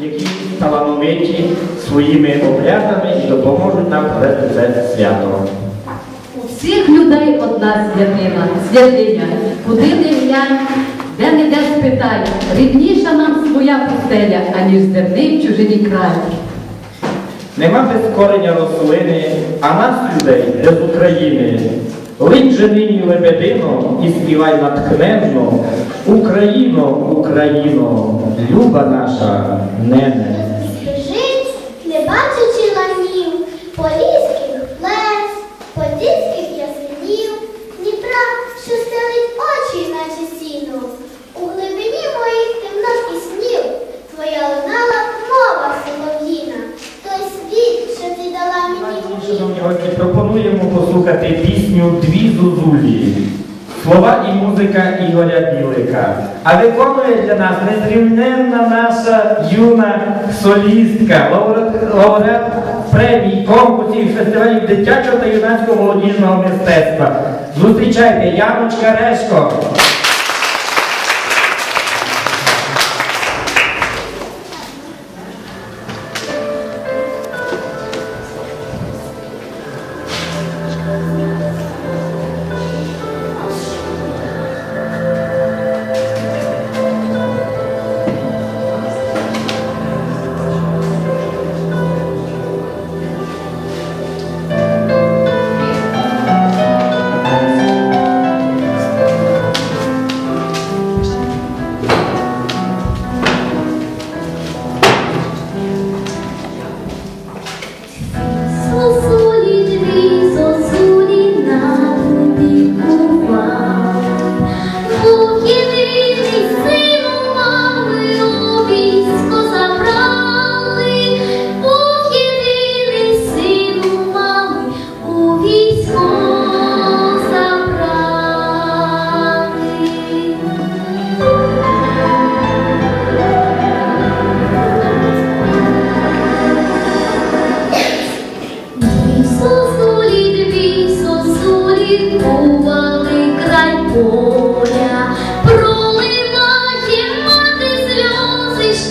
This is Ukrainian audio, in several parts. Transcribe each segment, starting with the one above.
які талановиті своїми обрядами і допоможуть нам провести це свято. У всіх людей одна святина, святиня. Куди не глянь, де не де спитай, рідніша нам своя пустеля, аніж земний в чужині край. Нема без кореня рослини, а нас, людей, без України. Линь же нині лебедино і співай натхненно. Україно, Україно, люба наша нене. Шановні гості, пропонуємо послухати пісню Дві зузулі. Слова і музика Ігоря Білика. А виконує для нас незрівненна наша юна солістка, лауреат, лауреат премій, конкурсів, фестивалів дитячого та юнацького молодіжного мистецтва. Зустрічайте Яночка Решко.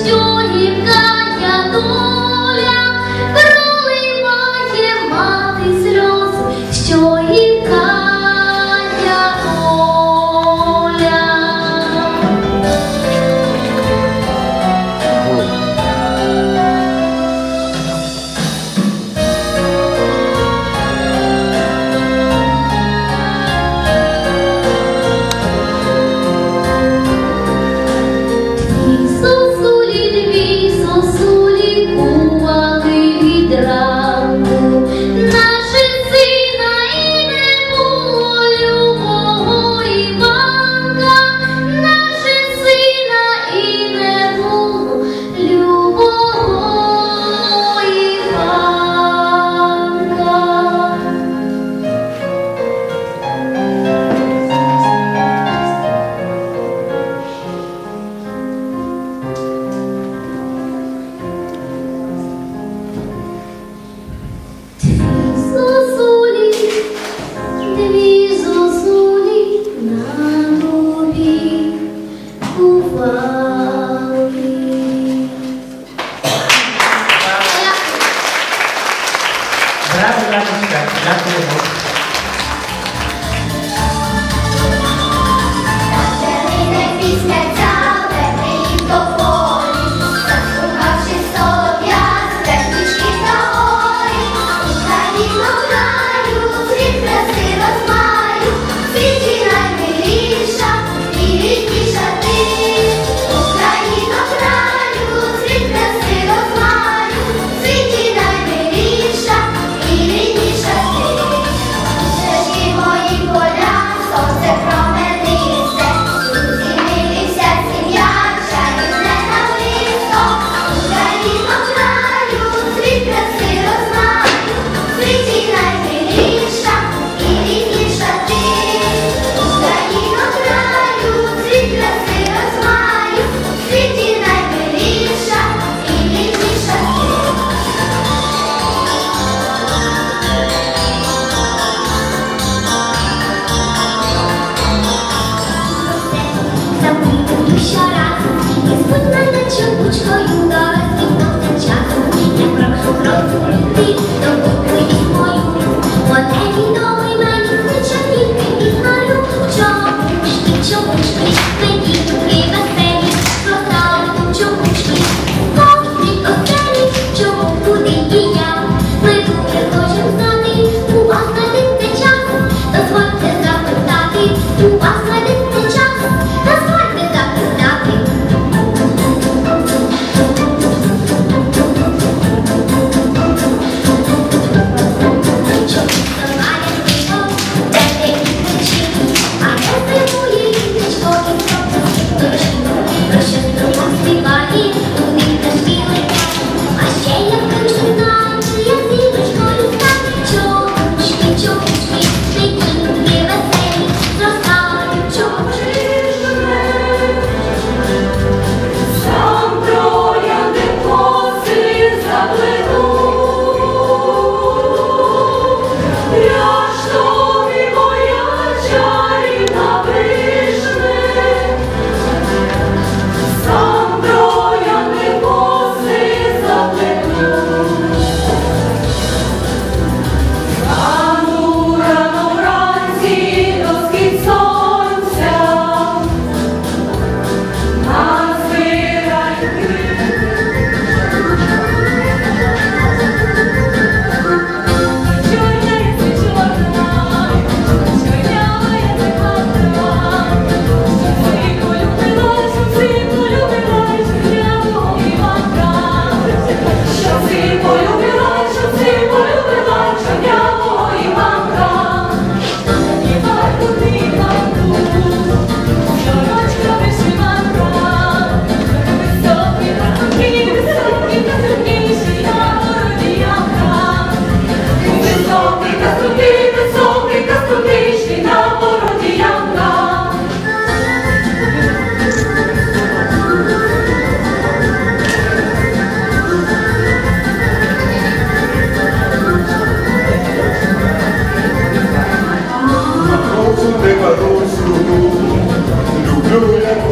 Що Gloria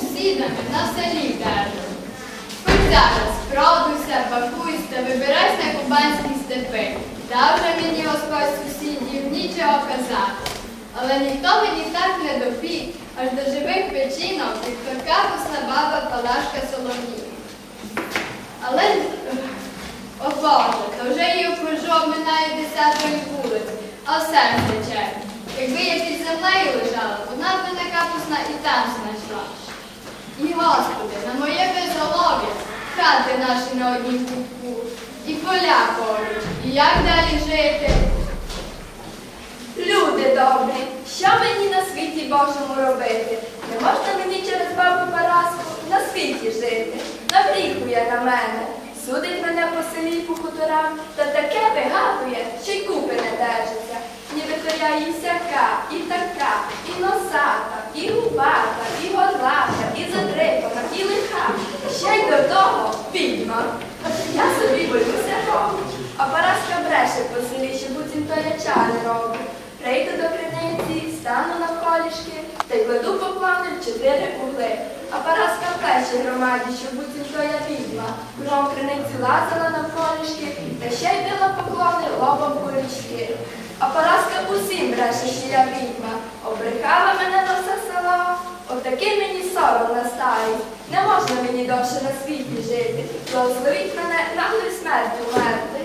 сусідами на селі держати. Хоч зараз продуйся, пакуйся, вибирайся на кубанські степи. Дав мені Господь сусідів нічого казати. Але ніхто мені так не допік, аж до живих печінок, така баба Палашка Соломія. Але, о Боже, то вже її обхожу, обминаю десятої вулиць, а серце чек. Якби я під землею лежала, вона б мене капусна і там знайшла. І, Господи, на моє безголов'я, хати наші на одній кутку, і поля поруч, і як далі жити? Люди добрі, що мені на світі Божому робити? Не можна мені через бабу Параску на світі жити. Набріхує на мене, судить мене по селі по хуторам, та таке вигадує, що й купи не держиться. Ніби то я і сяка, і така, і носата, і губата, і горлата, і задрипана, і лиха. Ще й до того відьма. Я собі боюся роблю, а Параска бреше по селі, що буцім то я чари роблю. Прийду до криниці, стану навколішки, та й кладу поклони в чотири угли. А Параска плече громаді, що буцім то я відьма. Кругом криниці лазила навколішки, та ще й била поклони лобом курячки. А Параска усім бреше, що я відьма. Обрехала мене на все село. Отакий мені сором на старість. Не можна мені довше на світі жити. Благословіть мене наглою смертю мерти.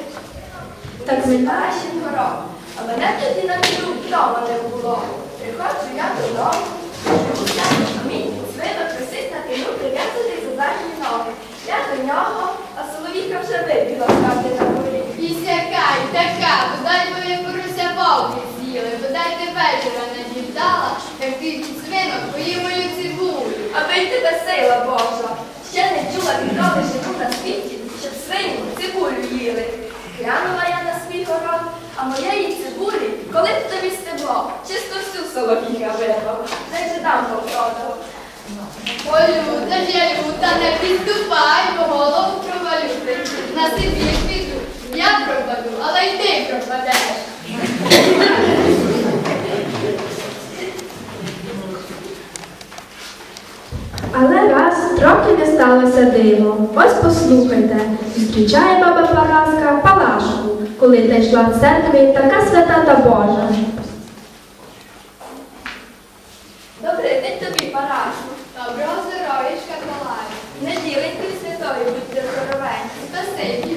Так старшим гором. А мене тоді на біду вдома не було. Приходжу я додому, живуся, а мій свинок висить на тину, прив'язаний за задні ноги. Я до нього, а соловіка вже вибігла з на горі. І сяка, і така, бодай твоє порося вовки з'їли, бодай ти вечора не дістала, як ти свинок поїв мою цибулю. Аби тебе сила Божа. Ще не чула відоми живу на світі, щоб свині цибулю їли. Глянула я на свій город, а моєї цибулі, коли б тобі стебло, чисто всю соловіка вирвав, не ж дам попродав. Ой, люта, я люта, не підступай, бо голову провалю. На собі піду, я пропаду, але й ти пропадеш. Але раз трохи не сталося диво. Ось послухайте, зустрічає баба Параска Палашку, коли та йшла в церкві така свята та Божа. Добрий день тобі, Парашу. Доброго здоров'ячка, Палай. Неділенькою святою будьте здоровенькі. Спасибі,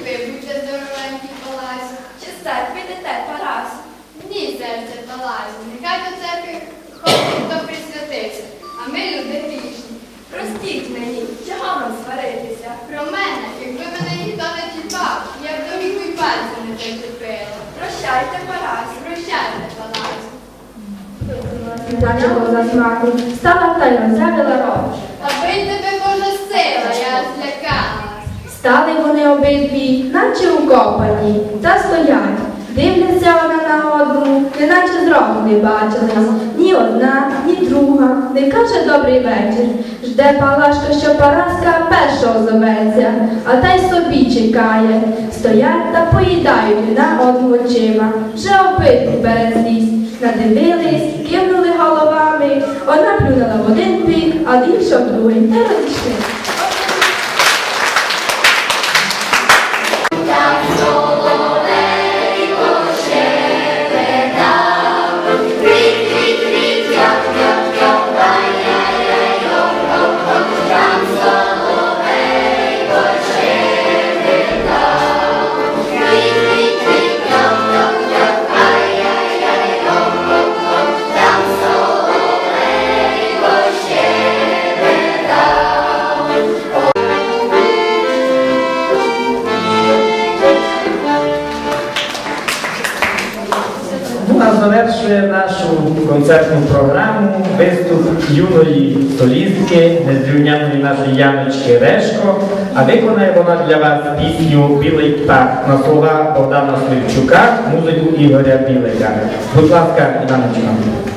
серце Палазі, нехай до церкви ходить, хто присвятився, а ми люди грішні. Простіть мені, чого нам сваритися? Про мене, якби мене ніхто не чіпав, я б до віку й пальця не зачепила. Прощайте, Парасу. Прощайте, Палазі. Начало за смаку, стала та й роззявила рот. Аби тебе Божа сила, я злякалась. Стали вони обидві, наче укопані, та стоять. Дивляться одна на одну, неначе зроку не бачились. Ні одна, ні друга. Не каже добрий вечір. Жде Палашка, що Параска перша озоветься, а та й собі чекає. Стоять та поїдають на одну очима. Вже обидві березлість. Надивились, кивнули головами. Одна плюнула в один бік, а інша в другий. Та розійшли. Завершує нашу концертну програму виступ юної солістки, незрівняної нашої Яночки Решко. А виконає вона для вас пісню Білий птах на слова Богдана Сливчука, музику Ігоря Білика. Будь ласка, Іваночка.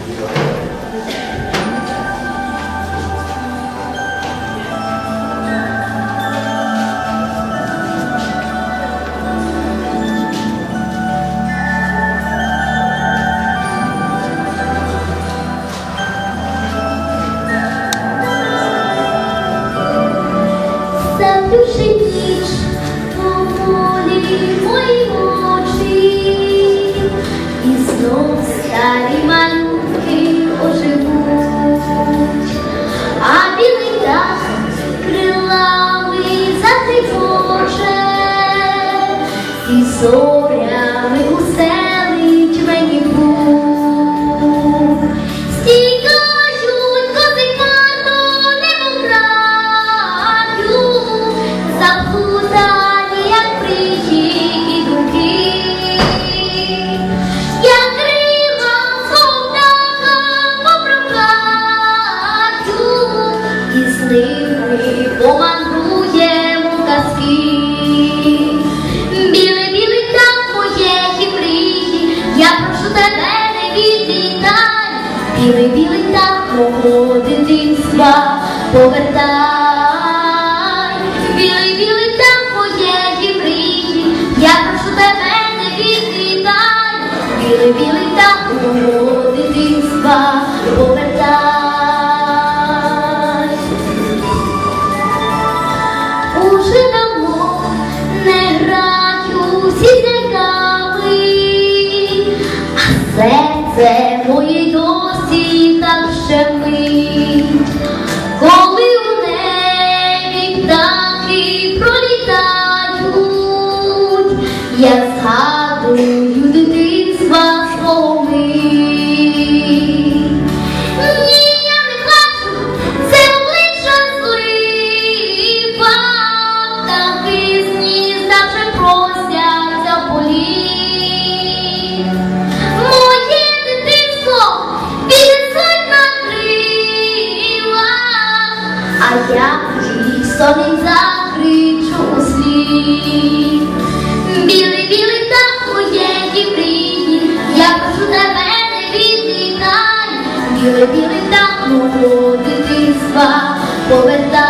Білий там у дитинства повертай.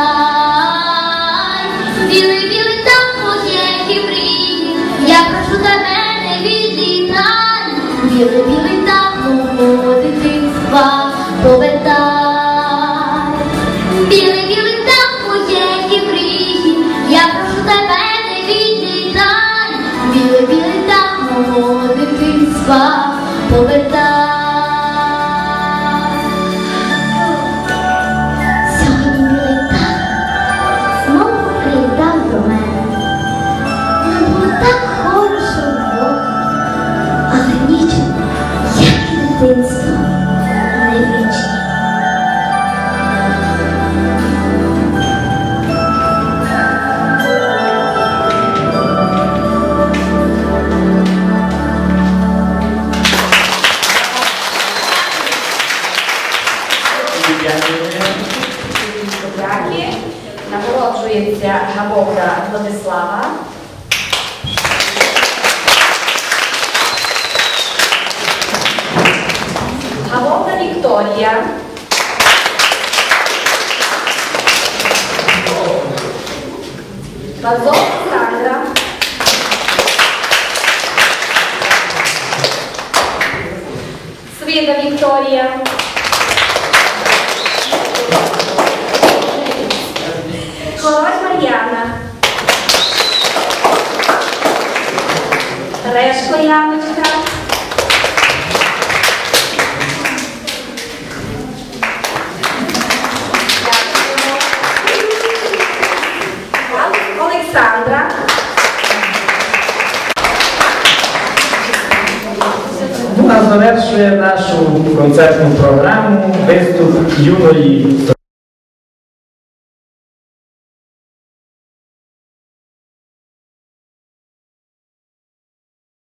Нагороджується Габовда Владислава. Габовда Вікторія. Базова Сандра. Свіда Вікторія. Claustra. Alexandra. Duna zavēršuje našu koncertnu programmu. Виступ юної